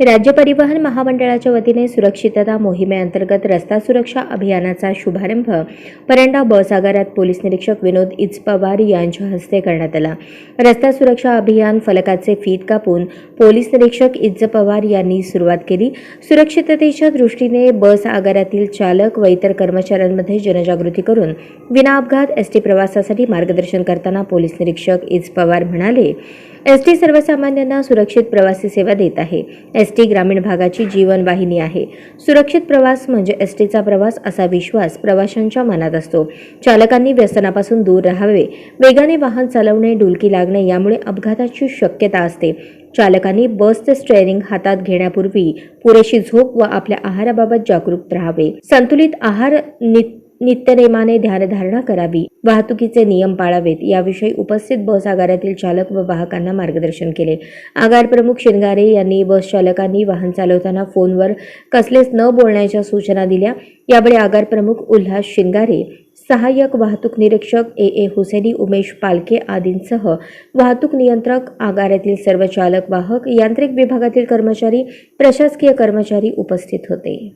राज्य परिवहन महामंडळाच्या वतीने सुरक्षितता मोहिमेअंतर्गत रस्ता सुरक्षा अभियानाचा शुभारंभ परंडा बस आगारात पोलीस निरीक्षक विनोद इचपवार यांच्या हस्ते करण्यात आला. रस्ता सुरक्षा अभियान फलकाचे फीत कापून पोलीस निरीक्षक इज्ज पवार यांनी सुरुवात केली. सुरक्षिततेच्या दृष्टीने बस आगारातील चालक व इतर कर्मचाऱ्यांमध्ये जनजागृती करून विना अपघात एसटी प्रवासासाठी मार्गदर्शन करताना पोलीस निरीक्षक इज पवार म्हणाले एसटी सर्वसामान्यांना सुरक्षित प्रवासी सेवा देत आहे. एस टी ग्रामीण भागाची जीवनवाहिनी आहे. सुरक्षित प्रवास म्हणजे एस टीचा प्रवास असा विश्वास प्रवाशांच्या मनात असतो. चालकांनी व्यसनापासून दूर राहावे. वेगाने वाहन चालवणे डुलकी लागणे यामुळे अपघाताची शक्यता असते. चालकांनी बसचे स्टेअरिंग हातात घेण्यापूर्वी पुरेशी झोप व आपल्या आहाराबाबत जागरूक राहावे. संतुलित आहार नित्य नित्यनेमाने ध्यानधारणा करावी. वाहतुकीचे नियम पाळावेत. याविषयी उपस्थित बस आगारातील चालक व वाहकांना मार्गदर्शन केले. आगार प्रमुख शिंगारे यांनी बस चालकांनी वाहन चालवताना फोनवर कसलेच न बोलण्याच्या सूचना दिल्या. यावेळी आगार प्रमुख उल्हास शिंगारे सहाय्यक वाहतूक निरीक्षक ए. ए. हुसेनी उमेश पालखे आदींसह वाहतूक नियंत्रक आगारातील सर्व चालक वाहक यांत्रिक विभागातील कर्मचारी प्रशासकीय कर्मचारी उपस्थित होते.